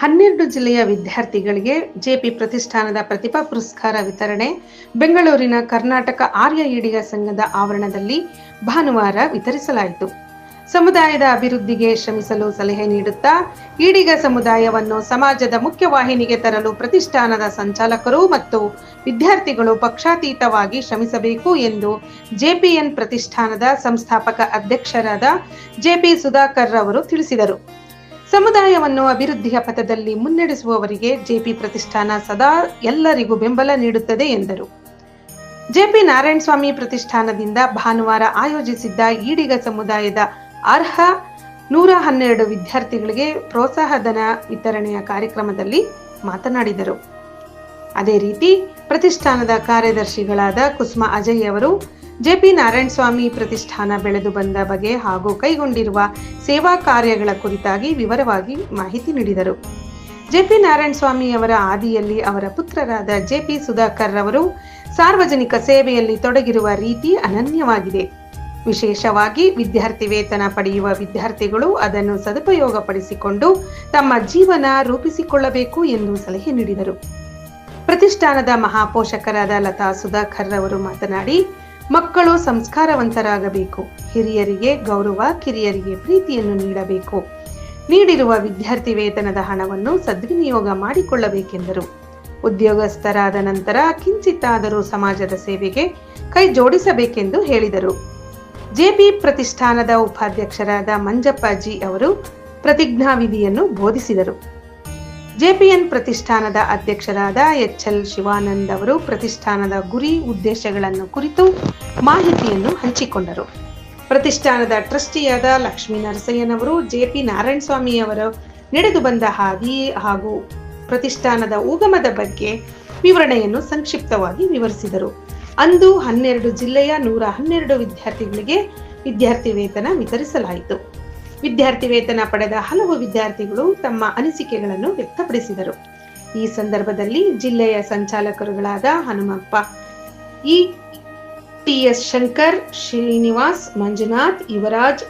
ಹನ್ನೆರಡು ಜಿಲ್ಲೆಯ ವಿದ್ಯಾರ್ಥಿಗಳಿಗೆ ಜೆಪಿ ಪ್ರತಿಷ್ಠಾನದ ಪ್ರತಿಭಾ ಪುರಸ್ಕಾರ ವಿತರಣೆ, ಬೆಂಗಳೂರಿನ ಕರ್ನಾಟಕ ಆರ್ಯ ಈಡಿಗ ಸಂಘದ ಆವರಣದಲ್ಲಿ ಭಾನುವಾರ ವಿತರಿಸಲಾಯಿತು. ಸಮುದಾಯದ ಅಭಿವೃದ್ಧಿಗೆ ಶ್ರಮಿಸಲು ಸಲಹೆ ನೀಡುತ್ತಾ ಈಡಿಗ ಸಮುದಾಯವನ್ನು ಸಮಾಜದ ಮುಖ್ಯವಾಹಿನಿಗೆ ತರಲು ಪ್ರತಿಷ್ಠಾನದ ಸಂಚಾಲಕರು ಮತ್ತು ವಿದ್ಯಾರ್ಥಿಗಳು ಪಕ್ಷಾತೀತವಾಗಿ ಶ್ರಮಿಸಬೇಕು ಎಂದು ಜೆಪಿಎನ್ ಪ್ರತಿಷ್ಠಾನದ ಸಂಸ್ಥಾಪಕ ಅಧ್ಯಕ್ಷರಾದ ಜೆಪಿ ಸುಧಾಕರ್ ಅವರು ತಿಳಿಸಿದರು. ಸಮುದಾಯವನ್ನು ಅಭಿವೃದ್ಧಿಯ ಪಥದಲ್ಲಿ ಮುನ್ನಡೆಸುವವರಿಗೆ ಜೆಪಿ ಪ್ರತಿಷ್ಠಾನ ಸದಾ ಎಲ್ಲರಿಗೂ ಬೆಂಬಲ ನೀಡುತ್ತದೆ, ಎಂದರು. ಜೆಪಿ ನಾರಾಯಣಸ್ವಾಮಿ ಪ್ರತಿಷ್ಠಾನದಿಂದ ಭಾನುವಾರ ಆಯೋಜಿಸಿದ್ದ ಈಡಿಗ ಸಮುದಾಯದ ಅರ್ಹ ನೂರ ಹನ್ನೆರಡು ವಿದ್ಯಾರ್ಥಿಗಳಿಗೆ ಪ್ರೋತ್ಸಾಹಧನ ವಿತರಣೆಯ ಕಾರ್ಯಕ್ರಮದಲ್ಲಿ ಮಾತನಾಡಿದರು. ಅದೇ ರೀತಿ, ಪ್ರತಿಷ್ಠಾನದ ಕಾರ್ಯದರ್ಶಿಗಳಾದ ಕುಸುಮ ಅಜಯ್ ಅವರು ಜೆಪಿ ನಾರಾಯಣಸ್ವಾಮಿ ಪ್ರತಿಷ್ಠಾನ ಬೆಳೆದು ಬಂದ ಬಗೆ ಹಾಗೂ ಕೈಗೊಂಡಿರುವ ಸೇವಾ ಕಾರ್ಯಗಳ ಕುರಿತಾಗಿ ವಿವರವಾಗಿ ಮಾಹಿತಿ ನೀಡಿದರು. ಜೆಪಿ ನಾರಾಯಣಸ್ವಾಮಿ ಅವರ ಆದಿಯಲ್ಲಿ ಅವರ ಪುತ್ರರಾದ ಜೆಪಿ ಸುಧಾಕರ್ ರವರು ಸಾರ್ವಜನಿಕ ಸೇವೆಯಲ್ಲಿ ತೊಡಗಿರುವ ರೀತಿ ಅನನ್ಯವಾಗಿದೆ. ವಿಶೇಷವಾಗಿ ವಿದ್ಯಾರ್ಥಿ ವೇತನ ಪಡೆಯುವ ವಿದ್ಯಾರ್ಥಿಗಳು ಅದನ್ನು ಸದುಪಯೋಗಪಡಿಸಿಕೊಂಡು ತಮ್ಮ ಜೀವನ ರೂಪಿಸಿಕೊಳ್ಳಬೇಕು ಎಂದು ಸಲಹೆ ನೀಡಿದರು. ಪ್ರತಿಷ್ಠಾನದ ಮಹಾಪೋಷಕರಾದ ಲತಾ ಸುಧಾಕರ್ ರವರು ಮಾತನಾಡಿ ಮಕ್ಕಳು ಸಂಸ್ಕಾರವಂತರಾಗಬೇಕು. ಹಿರಿಯರಿಗೆ ಗೌರವ, ಕಿರಿಯರಿಗೆ ಪ್ರೀತಿಯನ್ನು ನೀಡಬೇಕು. ನೀಡಿರುವ ವಿದ್ಯಾರ್ಥಿ ವೇತನದ ಹಣವನ್ನು ಸದ್ವಿನಿಯೋಗ ಮಾಡಿಕೊಳ್ಳಬೇಕೆಂದರು. ಉದ್ಯೋಗಸ್ಥರಾದ ನಂತರ ಕಿಂಚಿತ್ತಾದರೂ ಸಮಾಜದ ಸೇವೆಗೆ ಕೈ ಜೋಡಿಸಬೇಕೆಂದು ಹೇಳಿದರು. ಜೆಪಿ ಪ್ರತಿಷ್ಠಾನದ ಉಪಾಧ್ಯಕ್ಷರಾದ ಮಂಜಪ್ಪಾಜಿ ಅವರು ಪ್ರತಿಜ್ಞಾವಿಧಿಯನ್ನು ಬೋಧಿಸಿದರು. ಜೆಪಿಎನ್ ಪ್ರತಿಷ್ಠಾನದ ಅಧ್ಯಕ್ಷರಾದ ಎಚ್ ಎಲ್ ಶಿವಾನಂದ್ ಅವರು ಪ್ರತಿಷ್ಠಾನದ ಗುರಿ ಉದ್ದೇಶಗಳನ್ನು ಕುರಿತು ಮಾಹಿತಿಯನ್ನು ಹಂಚಿಕೊಂಡರು. ಪ್ರತಿಷ್ಠಾನದ ಟ್ರಸ್ಟಿಯಾದ ಲಕ್ಷ್ಮೀ ನರಸಯ್ಯನವರು ಜೆಪಿ ನಾರಾಯಣಸ್ವಾಮಿ ಅವರು ನಡೆದು ಬಂದ ಹಾದಿ ಹಾಗೂ ಪ್ರತಿಷ್ಠಾನದ ಉಗಮದ ಬಗ್ಗೆ ವಿವರಣೆಯನ್ನು ಸಂಕ್ಷಿಪ್ತವಾಗಿ ವಿವರಿಸಿದರು. ಅಂದು ಹನ್ನೆರಡು ಜಿಲ್ಲೆಯ ನೂರ ಹನ್ನೆರಡು ವಿದ್ಯಾರ್ಥಿಗಳಿಗೆ ವಿದ್ಯಾರ್ಥಿ ವೇತನ ವಿತರಿಸಲಾಯಿತು. ವಿದ್ಯಾರ್ಥಿ ವೇತನ ಪಡೆದ ಹಲವು ವಿದ್ಯಾರ್ಥಿಗಳು ತಮ್ಮ ಅನಿಸಿಕೆಗಳನ್ನು ವ್ಯಕ್ತಪಡಿಸಿದರು. ಈ ಸಂದರ್ಭದಲ್ಲಿ ಜಿಲ್ಲೆಯ ಸಂಚಾಲಕರುಗಳಾದ ಹನುಮಪ್ಪ, ಇ. ಟಿಎಸ್ ಶಂಕರ್, ಶ್ರೀನಿವಾಸ್, ಮಂಜುನಾಥ್, ಯುವರಾಜ್,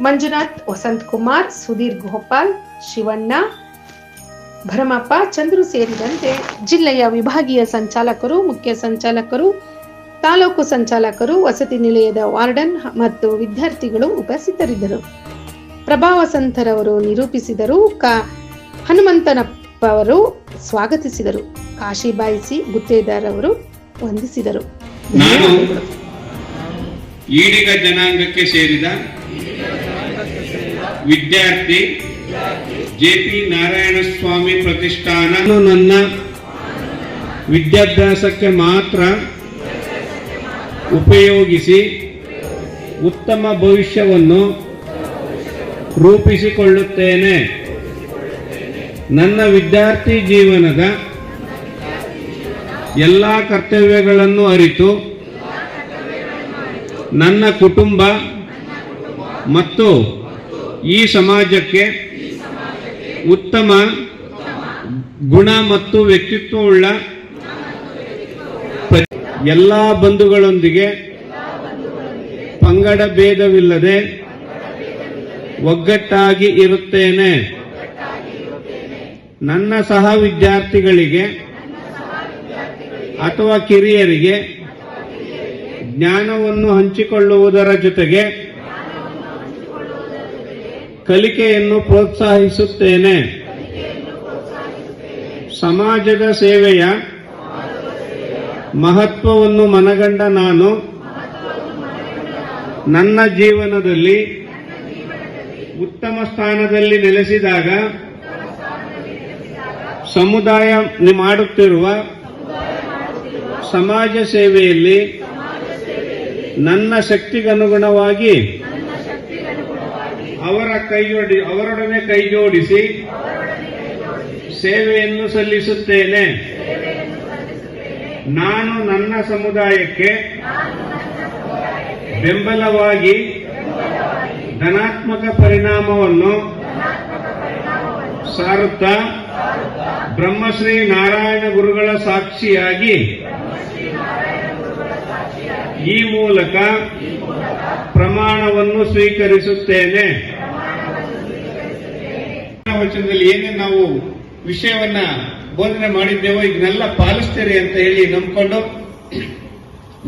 ಮಂಜುನಾಥ್, ವಸಂತ್ ಕುಮಾರ್, ಸುಧೀರ್ ಗೋಪಾಲ್, ಶಿವಣ್ಣ, ಭರಮಪ್ಪ ಚಂದ್ರು ಸೇರಿದಂತೆ ಜಿಲ್ಲೆಯ ವಿಭಾಗೀಯ ಸಂಚಾಲಕರು, ಮುಖ್ಯ ಸಂಚಾಲಕರು, ತಾಲೂಕು ಸಂಚಾಲಕರು, ವಸತಿ ನಿಲಯದ ವಾರ್ಡನ್ ಮತ್ತು ವಿದ್ಯಾರ್ಥಿಗಳು ಉಪಸ್ಥಿತರಿದ್ದರು. ಪ್ರಭಾವಸಂತರವರು ನಿರೂಪಿಸಿದರು. ಕ ಹನುಮಂತನಪ್ಪ ಅವರು ಸ್ವಾಗತಿಸಿದರು. ಕಾಶಿಬಾಯಿ ಸಿ ಗುತ್ತೇದಾರ್ ಅವರು ವಂದಿಸಿದರು. ನಾನು ಈಡಿಗ ಜನಾಂಗಕ್ಕೆ ಸೇರಿದ ವಿದ್ಯಾರ್ಥಿ ಜೆ ಪಿ ನಾರಾಯಣ ಸ್ವಾಮಿ ಪ್ರತಿಷ್ಠಾನ ನನ್ನ ವಿದ್ಯಾಭ್ಯಾಸಕ್ಕೆ ಮಾತ್ರ ಉಪಯೋಗಿಸಿ ಉತ್ತಮ ಭವಿಷ್ಯವನ್ನು ರೂಪಿಸಿಕೊಳ್ಳುತ್ತೇನೆ. ನನ್ನ ವಿದ್ಯಾರ್ಥಿ ಜೀವನದ ಎಲ್ಲ ಕರ್ತವ್ಯಗಳನ್ನು ಅರಿತು ನನ್ನ ಕುಟುಂಬ ಮತ್ತು ಈ ಸಮಾಜಕ್ಕೆ ಉತ್ತಮ ಗುಣ ಮತ್ತು ವ್ಯಕ್ತಿತ್ವವುಳ್ಳ ಎಲ್ಲ ಬಂಧುಗಳೊಂದಿಗೆ ಪಂಗಡ ಭೇದವಿಲ್ಲದೆ ಒಗ್ಗಟ್ಟಾಗಿ ಇರುತ್ತೇನೆ. ನನ್ನ ಸಹ ವಿದ್ಯಾರ್ಥಿಗಳಿಗೆ ಅಥವಾ ಕಿರಿಯರಿಗೆ ಜ್ಞಾನವನ್ನು ಹಂಚಿಕೊಳ್ಳುವುದರ ಜೊತೆಗೆ ಕಲಿಕೆಯನ್ನು ಪ್ರೋತ್ಸಾಹಿಸುತ್ತೇನೆ. ಸಮಾಜದ ಸೇವೆಯ ಮಹತ್ವವನ್ನು ಮನಗಂಡ ನಾನು. ನನ್ನ ಜೀವನದಲ್ಲಿ ಉತ್ತಮ ಸ್ಥಾನದಲ್ಲಿ ನೆಲೆಸಿದಾಗ, ಸಮುದಾಯ ಮಾಡುತ್ತಿರುವ ಸಮಾಜ ಸೇವೆಯಲ್ಲಿ ನನ್ನ ಶಕ್ತಿಗನುಗುಣವಾಗಿ ಅವರ ಕೈಯೊಡಿ ಅವರೊಡನೆ ಕೈಜೋಡಿಸಿ ಸೇವೆಯನ್ನು ಸಲ್ಲಿಸುತ್ತೇನೆ. ನಾನು ನನ್ನ ಸಮುದಾಯಕ್ಕೆ ಬೆಂಬಲವಾಗಿ ಧನಾತ್ಮಕ ಪರಿಣಾಮವನ್ನು ಸಾರುತ್ತಾ ಬ್ರಹ್ಮಶ್ರೀ ನಾರಾಯಣ ಗುರುಗಳ ಸಾಕ್ಷಿಯಾಗಿ ಈ ಮೂಲಕ ಪ್ರಮಾಣವನ್ನು ಸ್ವೀಕರಿಸುತ್ತೇನೆ. ವಚನದಲ್ಲಿ ಏನೇ ನಾವು ವಿಷಯವನ್ನ ಬೋಧನೆ ಮಾಡಿದ್ದೇವೋ ಇದನ್ನೆಲ್ಲ ಪಾಲಿಸ್ತೀರಿ ಅಂತ ಹೇಳಿ ನಂಬಿಕೊಂಡು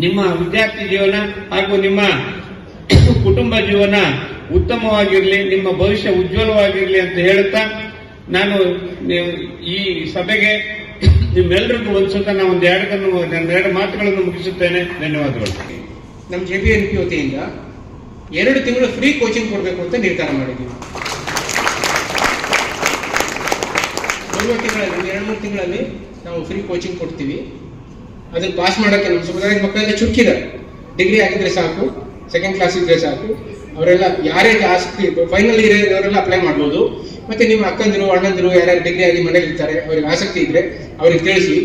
ನಿಮ್ಮ ವಿದ್ಯಾರ್ಥಿ ಜೀವನ ಹಾಗೂ ನಿಮ್ಮ ಕುಟುಂಬ ಜೀವನ ಉತ್ತಮವಾಗಿರಲಿ, ನಿಮ್ಮ ಭವಿಷ್ಯ ಉಜ್ವಲವಾಗಿರಲಿ ಅಂತ ಹೇಳುತ್ತಾ ನಾನು ಈ ಸಭೆಗೆ ನಿಮ್ಮೆಲ್ಲರಿಗೂ ಒಂದು ಸತ ನಾನು ಒಂದು ಎರಡು ಎರಡು ಮಾತುಗಳನ್ನು ಮುಗಿಸುತ್ತೇನೆ. ಧನ್ಯವಾದಗಳು. ನಮ್ಮ ಜೆ ಪಿ ಎನ್ ಪಿ ವತಿಯಿಂದ ಎರಡು ತಿಂಗಳು ಫ್ರೀ ಕೋಚಿಂಗ್ ಕೊಡಬೇಕು ಅಂತ ನಿರ್ಧಾರ ಮಾಡಿದ್ದೀವಿ ಮೂರು ತಿಂಗಳಲ್ಲಿ, ಎರಡು ಮೂರು ತಿಂಗಳಲ್ಲಿ ನಾವು ಫ್ರೀ ಕೋಚಿಂಗ್ ಕೊಡ್ತೀವಿ. ಅದನ್ನು ಪಾಸ್ ಮಾಡೋಕ್ಕೆ ನಮ್ಮ ಸಮುದಾಯದ ಮಕ್ಕಳೆಲ್ಲ ಚುಕ್ಕಿದೆ ಡಿಗ್ರಿ ಆಗಿದ್ರೆ ಸಾಕು ಸೆಕೆಂಡ್ ಕ್ಲಾಸ್ ಇದ್ರೆ ಸಾಕು. ಅವರೆಲ್ಲ ಯಾರ್ಯಾರಿಗೆ ಆಸಕ್ತಿ ಫೈನಲ್ ಇಯರ್ ಅಪ್ಲೈ ಮಾಡ್ಬೋದು. ಮತ್ತೆ ನಿಮ್ಮ ಅಕ್ಕಂದಿರು, ಅಣ್ಣಂದಿರು ಯಾರ್ಯಾರು ಡಿಗ್ರಿ ಆಗಿ ಮನೇಲಿ ಇರ್ತಾರೆ ಅವ್ರಿಗೆ ಆಸಕ್ತಿ ಇದ್ರೆ ಅವ್ರಿಗೆ ತಿಳಿಸಿ.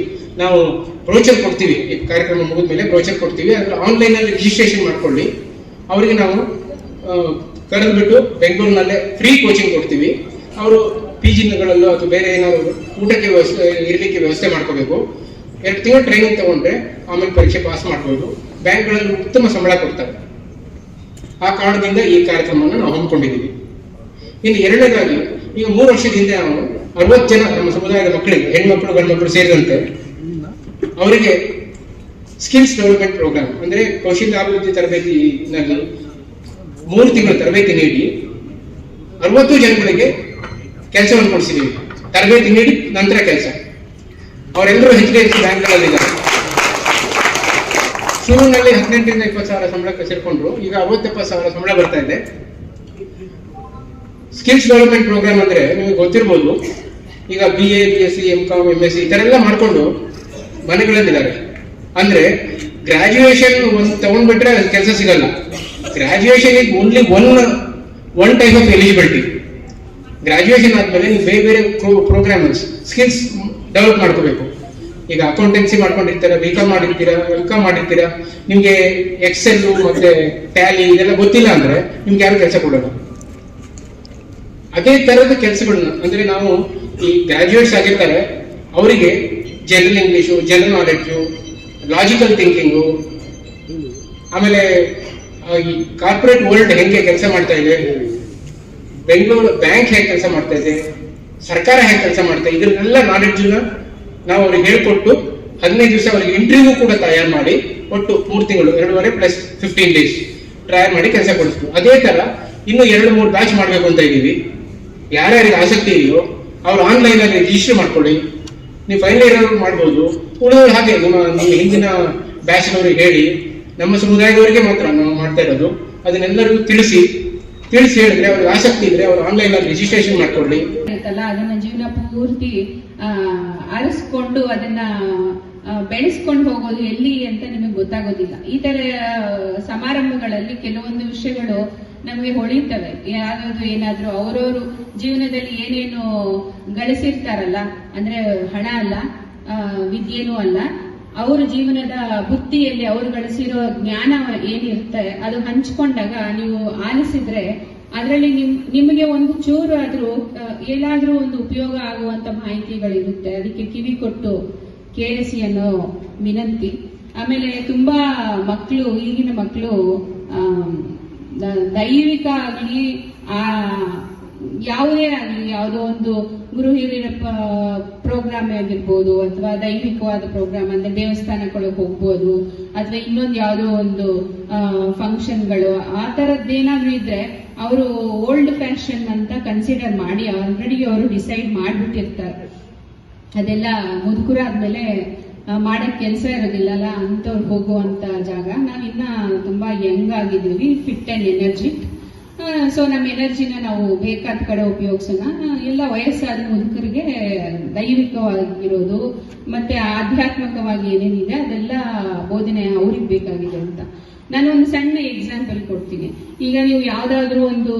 ನಾವು ಪ್ರೋಚರ್ ಕೊಡ್ತೀವಿ. ಈ ಕಾರ್ಯಕ್ರಮ ಮುಗಿದ ಮೇಲೆ ಪ್ರೋಚರ್ ಕೊಡ್ತೀವಿ. ಅದ್ರ ಆನ್ಲೈನ್ ಅಲ್ಲಿ ರಿಜಿಸ್ಟ್ರೇಷನ್ ಮಾಡ್ಕೊಳ್ಳಿ. ಅವರಿಗೆ ನಾವು ಕರೆದ್ಬಿಟ್ಟು ಬೆಂಗಳೂರಿನಲ್ಲೇ ಫ್ರೀ ಕೋಚಿಂಗ್ ಕೊಡ್ತೀವಿ. ಅವರು ಪಿ ಜಿಗಳಲ್ಲೋ ಅಥವಾ ಬೇರೆ ಏನಾದ್ರು ಊಟಕ್ಕೆ ವ್ಯವಸ್ಥೆ, ಇರಲಿಕ್ಕೆ ವ್ಯವಸ್ಥೆ ಮಾಡ್ಕೋಬೇಕು. ಎರಡು ತಿಂಗಳು ಟ್ರೈನಿಂಗ್ ತಗೊಂಡ್ರೆ ಆಮೇಲೆ ಪರೀಕ್ಷೆ ಪಾಸ್ ಮಾಡ್ಬೋದು. ಬ್ಯಾಂಕ್ಗಳಲ್ಲಿ ಉತ್ತಮ ಸಂಬಳ ಕೊಡ್ತಾರೆ. ಆ ಕಾರಣದಿಂದ ಈ ಕಾರ್ಯಕ್ರಮವನ್ನು ನಾವು ಹಮ್ಮಿಕೊಂಡಿದ್ದೀವಿ. ಇನ್ನು ಎರಡನೇದಾಗಿ, ಈಗ ಮೂರು ವರ್ಷದ ಹಿಂದೆ ನಾವು ಅರವತ್ತು ಜನ ನಮ್ಮ ಸಮುದಾಯದ ಮಕ್ಕಳಿಗೆ, ಹೆಣ್ಮಕ್ಳು ಗಂಡು ಸೇರಿದಂತೆ ಅವರಿಗೆ ಸ್ಕಿಲ್ಸ್ ಡೆವಲಪ್ಮೆಂಟ್ ಪ್ರೋಗ್ರಾಮ್, ಅಂದ್ರೆ ಕೌಶಲ್ಯಾಭಿವೃದ್ಧಿ ತರಬೇತಿನಲ್ಲಿ ಮೂರು ತಿಂಗಳ ತರಬೇತಿ ನೀಡಿ ಅರವತ್ತು ಜನಗಳಿಗೆ ಕೆಲಸವನ್ನು ಕೊಡಿಸಿದ್ದೀವಿ. ತರಬೇತಿ ನೀಡಿ ನಂತರ ಕೆಲಸ. ಅವರೆಲ್ಲರೂ ಎಫ್ ಸಿ ಬ್ಯಾಂಕ್ಗಳಲ್ಲಿದ್ದಾರೆ. ಶುರುವಿನಲ್ಲಿ ಹದಿನೆಂಟರಿಂದ ಇಪ್ಪತ್ತು ಸಾವಿರ ಸಂಬಳಕ್ಕೆ ಸೇರ್ಕೊಂಡ್ರು ಈಗ ಅರವತ್ತೆಪ್ಪತ್ತು ಸಾವಿರ ಸಂಬಳ ಬರ್ತಾ ಇದೆ. ಸ್ಕಿಲ್ಸ್ ಡೆವಲಪ್ಮೆಂಟ್ ಪ್ರೋಗ್ರಾಮ್ ಅಂದ್ರೆ ನಿಮಗೆ ಗೊತ್ತಿರ್ಬೋದು. ಈಗ B A B S C M com M S C ಈ ಥರ ಎಲ್ಲ ಮಾಡಿಕೊಂಡು ಮನೆಗಳಲ್ಲಿದ್ದಾರೆ. ಅಂದ್ರೆ ಗ್ರಾಜುಯೇಷನ್ ಒಂದು ತಗೊಂಡ್ಬಿಟ್ರೆ ಕೆಲಸ ಸಿಗಲ್ಲ. Graduation is only one one type of eligibility graduation ಆದ್ಮೇಲೆ ನೀವು ಬೇರೆ ಬೇರೆ ಪ್ರೋಗ್ರಾಮ್ಸ್ ಸ್ಕಿಲ್ಸ್ ಡೆವಲಪ್ ಮಾಡ್ಕೋಬೇಕು. ಈಗ ಅಕೌಂಟೆನ್ಸಿ ಮಾಡ್ಕೊಂಡಿರ್ತೀರಾ ಬಿ ಕಾಮ್ ಮಾಡಿರ್ತೀರಾ ಎಂ ಕಾಮ್ ಮಾಡಿರ್ತೀರಾ, ನಿಮ್ಗೆ ಎಕ್ಸೆಲ್ ಮತ್ತೆ ಟ್ಯಾಲಿ ಇದೆಲ್ಲ ಗೊತ್ತಿಲ್ಲ ಅಂದ್ರೆ ನಿಮ್ಗೆ ಯಾರು ಕೆಲಸ ಕೊಡೋಣ ಅದೇ ತರದ ಕೆಲಸಗಳನ್ನ, ಅಂದ್ರೆ ನಾವು ಈ ಗ್ರಾಜುಯೇಟ್ಸ್ ಆಗಿರ್ತಾರೆ, ಅವರಿಗೆ general English general knowledge logical thinking ಆಮೇಲೆ ಈ ಕಾರ್ಪೊರೇಟ್ ವರ್ಲ್ಡ್ ಹೆಂಗೆ ಕೆಲಸ ಮಾಡ್ತಾ ಇದೆ, ಬೆಂಗಳೂರು ಬ್ಯಾಂಕ್ ಹೇಗೆ ಕೆಲಸ ಮಾಡ್ತಾ ಇದೆ, ಸರ್ಕಾರ ಹೇಗೆ ಕೆಲಸ ಮಾಡ್ತಾ ಇದೆ, ಇದನ್ನೆಲ್ಲ ನಾಲೆಡ್ಜನ್ನ ನಾವು ಅವ್ರಿಗೆ ಹೇಳ್ಕೊಟ್ಟು ಹದಿನೈದು ದಿವಸ ಅವರಿಗೆ ಇಂಟರ್ವ್ಯೂ ಕೂಡ ತಯಾರು ಮಾಡಿ ಒಟ್ಟು ಮೂರು ತಿಂಗಳು, ಎರಡೂವರೆ ಪ್ಲಸ್ ಫಿಫ್ಟೀನ್ ಡೇಸ್ ಟ್ರಯಲ್ ಮಾಡಿ ಕೆಲಸ ಕೊಡಿಸ್ತೀವಿ. ಅದೇ ತರ ಇನ್ನು ಎರಡು, ಮೂರು ಬ್ಯಾಚ್ ಮಾಡಬೇಕು ಅಂತ ಇದ್ದೀವಿ. ಯಾರ್ಯಾರಿಗೆ ಆಸಕ್ತಿ ಇದೆಯೋ ಅವ್ರು ಆನ್ಲೈನ್ ಅಲ್ಲಿ ರಿಜಿಸ್ಟರ್ ಮಾಡ್ಕೊಳ್ಳಿ. ನೀವು ಫೈನಲ್ ಇಯರ್ ಮಾಡ್ಬೋದು. ಉಳಿದವರು ಹಾಗೆ ನಿಮ್ಮ ನಿಮ್ಮ ಹಿಂದಿನ ಬ್ಯಾಚ್ನವರಿಗೆ ಹೇಳಿ, ನಮ್ಮ ಸಮುದಾಯದವರಿಗೆ ಮಾತ್ರ ನಾವು ಮಾಡ್ತಾ ಇರೋದು. ಅದನ್ನೆಲ್ಲರಿಗೂ ತಿಳಿಸಿ ತಿಳಿಸಿ ಹೇಳಿದ್ರೆ ಅವ್ರಿಗೆ ಆಸಕ್ತಿ ಇದ್ರೆ ಅವ್ರು ಆನ್ಲೈನ್ ಅಲ್ಲಿ ರಿಜಿಸ್ಟ್ರೇಷನ್ ಮಾಡ್ಕೊಳ್ಳಿ. ಅದನ್ನ ಜೀವನ ಪೂರ್ತಿ ಆ, ಆರಿಸ್ಕೊಂಡು ಅದನ್ನ ಬೆಳೆಸ್ಕೊಂಡು ಹೋಗೋದು ಎಲ್ಲಿ ಅಂತ ನಿಮಗೆ ಗೊತ್ತಾಗೋದಿಲ್ಲ. ಈ ತರ ಸಮಾರಂಭಗಳಲ್ಲಿ ಕೆಲವೊಂದು ವಿಷಯಗಳು ನಮಗೆ ಹೊಳಿತವೆ. ಯಾವ್ದಾದ್ರು ಏನಾದ್ರೂ ಅವರವರು ಜೀವನದಲ್ಲಿ ಏನೇನು ಗಳಿಸಿರ್ತಾರಲ್ಲ ಅಂದ್ರೆ ಹಣ ಅಲ್ಲ ವಿದ್ಯೆನೂ ಅಲ್ಲ ಅವ್ರ ಜೀವನದ ಬುದ್ಧಿಯಲ್ಲಿ ಅವರು ಗಳಿಸಿರೋ ಜ್ಞಾನ ಏನಿರುತ್ತೆ ಅದು ಹಂಚ್ಕೊಂಡಾಗ ನೀವು ಆಲಿಸಿದ್ರೆ ಅದರಲ್ಲಿ ನಿಮ್, ನಿಮಗೆ ಒಂದು ಚೂರು ಆದ್ರೂ ಏನಾದ್ರೂ ಒಂದು ಉಪಯೋಗ ಆಗುವಂತ ಮಾಹಿತಿಗಳಿರುತ್ತೆ. ಅದಕ್ಕೆ ಕಿವಿ ಕೊಟ್ಟು ಕೇಳಿಸಿ ಅನ್ನೋ ವಿನಂತಿ. ಆಮೇಲೆ ತುಂಬಾ ಮಕ್ಕಳು ಈಗಿನ ಮಕ್ಕಳು ದೈವಿಕ ಆಗಲಿ, ಆ ಯಾವುದೇ ಆಗಲಿ, ಯಾವುದೋ ಒಂದು ಗುರು ಹಿರಿಯರ ಪ್ರೋಗ್ರಾಮ್ ಆಗಿರ್ಬೋದು ಅಥವಾ ದೈಹಿಕವಾದ ಪ್ರೋಗ್ರಾಮ್ ಅಂದ್ರೆ ದೇವಸ್ಥಾನಗಳಿಗೆ ಹೋಗ್ಬೋದು ಅಥವಾ ಇನ್ನೊಂದು ಯಾವುದೋ ಒಂದು ಫಂಕ್ಷನ್ಗಳು ಆ ತರದ್ದೇನಾದ್ರೂ ಇದ್ರೆ ಅವರು ಓಲ್ಡ್ ಫ್ಯಾಷನ್ ಅಂತ ಕನ್ಸಿಡರ್ ಮಾಡಿ ಆಲ್ರೆಡಿ ಅವರು ಡಿಸೈಡ್ ಮಾಡಿಬಿಟ್ಟಿರ್ತಾರೆ. ಅದೆಲ್ಲ ಮುದುಕರ ಆದ್ಮೇಲೆ ಮಾಡಕ್ ಕೆಲಸ ಇರೋದಿಲ್ಲಲ್ಲ, ಅಂತವ್ರು ಹೋಗುವಂತ ಜಾಗ. ನಾವಿನ್ನ ತುಂಬಾ ಯಂಗ್ ಆಗಿದ್ದೀವಿ ಫಿಟ್ ಅಂಡ್ ಎನರ್ಜಿ ಸೊ ನಮ್ಮ ಎನರ್ಜಿನ ನಾವು ಬೇಕಾದ ಕಡೆ ಉಪಯೋಗಿಸೋಣ. ಎಲ್ಲ ವಯಸ್ಸಾದ ಮುದುಕರಿಗೆ ದೈವಿಕವಾಗಿರೋದು, ಮತ್ತೆ ಆಧ್ಯಾತ್ಮಿಕವಾಗಿ ಏನೇನಿದೆ ಅದೆಲ್ಲ ಬೋಧನೆ ಅವ್ರಿಗೆ ಬೇಕಾಗಿದೆ ಅಂತ. ನಾನು ಒಂದು ಸಣ್ಣ ಎಕ್ಸಾಂಪಲ್ ಕೊಡ್ತೀನಿ. ಈಗ ನೀವು ಯಾವ್ದಾದ್ರೂ ಒಂದು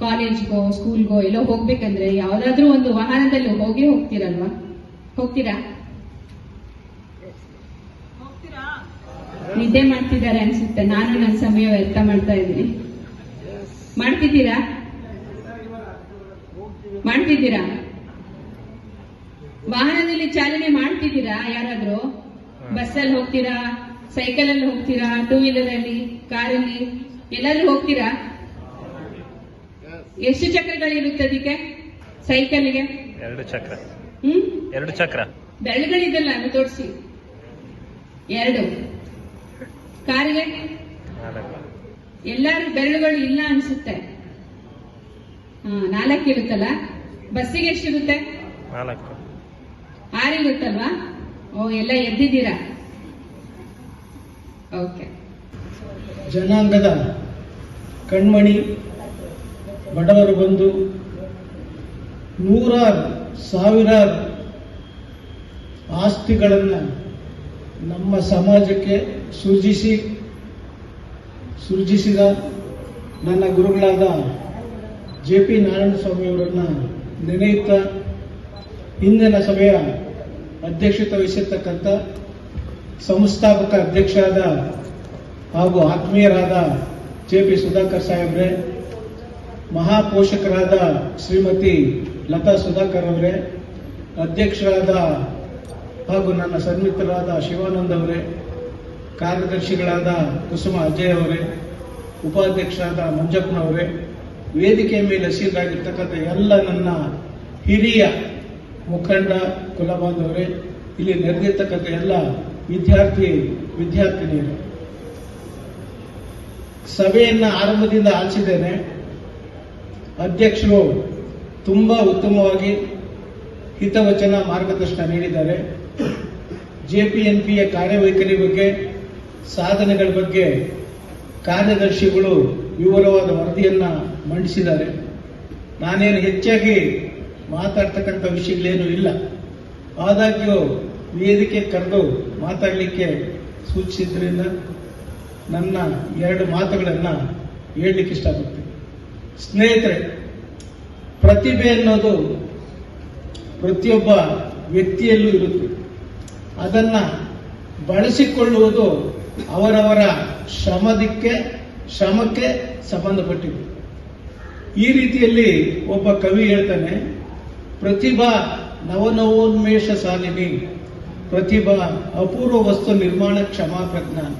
ಕಾಲೇಜ್ಗೋ ಸ್ಕೂಲ್ಗೋ ಎಲ್ಲೋ ಹೋಗ್ಬೇಕಂದ್ರೆ ಯಾವ್ದಾದ್ರೂ ಒಂದು ವಾಹನದಲ್ಲಿ ಹೋಗೇ ಹೋಗ್ತೀರಲ್ವಾ? ಹೋಗ್ತೀರಾ? ನಿದ್ದೆ ಮಾಡ್ತಿದ್ದಾರೆ ಅನ್ಸುತ್ತೆ. ನಾನು ನನ್ನ ಸಮಯ ವ್ಯರ್ಥ ಮಾಡ್ತಾ ಇದ್ದೀನಿ. ಮಾಡ್ತಿದ್ದೀರಾ? ಮಾಡ್ತಿದ್ದೀರಾ? ವಾಹನದಲ್ಲಿ ಚಾಲನೆ ಮಾಡ್ತಿದ್ದೀರಾ ಯಾರಾದ್ರೂ? ಬಸ್ಸಲ್ಲಿ ಹೋಗ್ತೀರಾ? ಸೈಕಲ್ ಅಲ್ಲಿ ಹೋಗ್ತೀರಾ? ಟೂ ವೀಲರ್ ಅಲ್ಲಿ? ಕಾರಲ್ಲಿ? ಎಲ್ಲಾದ್ರೂ ಹೋಗ್ತೀರಾ? ಎಷ್ಟು ಚಕ್ರಗಳಿರುತ್ತೆ ಅದಕ್ಕೆ? ಸೈಕಲ್ಗೆ? ಎರಡು ಚಕ್ರ. ಹ್ಮ್? ಎರಡು ಚಕ್ರ. ಬೆರಳುಗಳಿದೆಲ್ಲ ಅದು ತೋರಿಸಿ. ಎರಡು. ಕಾರಿಗೆ? ನಾಲ್ಕು ಎಲ್ಲಾರು ಬೆರಳುಗಳು ಇಲ್ಲ ಅನ್ಸುತ್ತೆ. ಹಾ ನಾಲ್ಕು ಇರುತ್ತಲ್ಲ? ಬಸ್ಸಿಗೆ ಎಷ್ಟಿರುತ್ತೆ? ನಾಲ್ಕು. ಆರಿರುತ್ತಲ್ವಾ ಓ ಎಲ್ಲ ಎದ್ದಿದ್ದೀರಾ? ಓಕೆ. ಜನಾಂಗದ ಕಣ್ಮಣಿ ಬಡವರು ಬಂದು ನೂರಾರು ಸಾವಿರಾರು ಆಸ್ತಿಗಳನ್ನು ನಮ್ಮ ಸಮಾಜಕ್ಕೆ ಸೃಜಿಸಿ, ಸೃಜಿಸಿದ ನನ್ನ ಗುರುಗಳಾದ ಜೆ ಪಿ ನಾರಾಯಣ ಸ್ವಾಮಿಯವರನ್ನು ನೆನೆಯುತ್ತಾ ಇಂದಿನ ಸಭೆಯ ಅಧ್ಯಕ್ಷತೆ ವಹಿಸಿರ್ತಕ್ಕಂಥ ಸಂಸ್ಥಾಪಕ ಅಧ್ಯಕ್ಷರಾದ ಹಾಗೂ ಆತ್ಮೀಯರಾದ ಜೆ ಪಿ ಸುಧಾಕರ್ ಸಾಹೇಬ್ರೆ, ಮಹಾಪೋಷಕರಾದ ಶ್ರೀಮತಿ ಲತಾ ಸುಧಾಕರ್ ಅವರೇ, ಅಧ್ಯಕ್ಷರಾದ ಹಾಗೂ ನನ್ನ ಸನ್ಮಿತ್ರರಾದ ಶಿವಾನಂದ್ ಅವರೇ ಕಾರ್ಯದರ್ಶಿಗಳಾದ ಕುಸುಮ ಅಜಯ್ ಅವರೇ, ಉಪಾಧ್ಯಕ್ಷರಾದ ಮಂಜಪ್ಪನವರೇ, ವೇದಿಕೆಯ ಮೇಲೆ ಹಸಿರಾಗಿರ್ತಕ್ಕಂಥ ಎಲ್ಲ ನನ್ನ ಹಿರಿಯ ಮುಖಂಡ ಕುಲಬಾಂಧವರೇ, ಇಲ್ಲಿ ನೆರೆದಿರ್ತಕ್ಕಂಥ ಎಲ್ಲ ವಿದ್ಯಾರ್ಥಿ, ವಿದ್ಯಾರ್ಥಿನಿಯರು. ಸಭೆಯನ್ನು ಆರಂಭದಿಂದ ಆಲಿಸಿದ್ದೇನೆ ಅಧ್ಯಕ್ಷರು ತುಂಬಾ ಉತ್ತಮವಾಗಿ ಹಿತವಚನ ಮಾರ್ಗದರ್ಶನ ನೀಡಿದ್ದಾರೆ. ಜೆಪಿಎನ್ಪಿಯ ಕಾರ್ಯವೈಖರಿ ಬಗ್ಗೆ ಸಾಧನೆಗಳ ಬಗ್ಗೆ ಕಾರ್ಯದರ್ಶಿಗಳು ವಿವರವಾದ ವರದಿಯನ್ನ ಮಂಡಿಸಿದ್ದಾರೆ. ನಾನೇನು ಹೆಚ್ಚಾಗಿ ಮಾತಾಡ್ತಕ್ಕಂಥ ವಿಷಯಗಳೇನೂ ಇಲ್ಲ. ಆದಾಗ್ಯೂ ವೇದಿಕೆ ಕರೆದು ಮಾತಾಡಲಿಕ್ಕೆ ಸೂಚಿಸಿದ್ರಿಂದ ನನ್ನ ಎರಡು ಮಾತುಗಳನ್ನು ಹೇಳಲಿಕ್ಕೆ ಇಷ್ಟಪಡ್ತೀನಿ. ಸ್ನೇಹಿತರೆ, ಪ್ರತಿಭೆ ಅನ್ನೋದು ಪ್ರತಿಯೊಬ್ಬ ವ್ಯಕ್ತಿಯಲ್ಲೂ ಇರುತ್ತೆ. ಅದನ್ನು ಬಳಸಿಕೊಳ್ಳುವುದು ಅವರವರ ಶ್ರಮದಕ್ಕೆ, ಶ್ರಮಕ್ಕೆ ಸಂಬಂಧಪಟ್ಟಿವೆ ಈ ರೀತಿಯಲ್ಲಿ ಒಬ್ಬ ಕವಿ ಹೇಳ್ತಾನೆ, ಪ್ರತಿಭಾ ನವನವೋನ್ಮೇಷ ಸಾಲಿನಿ, ಪ್ರತಿಭಾ ಅಪೂರ್ವ ವಸ್ತು ನಿರ್ಮಾಣ ಕ್ಷಮಾ ಪ್ರಜ್ಞಾನ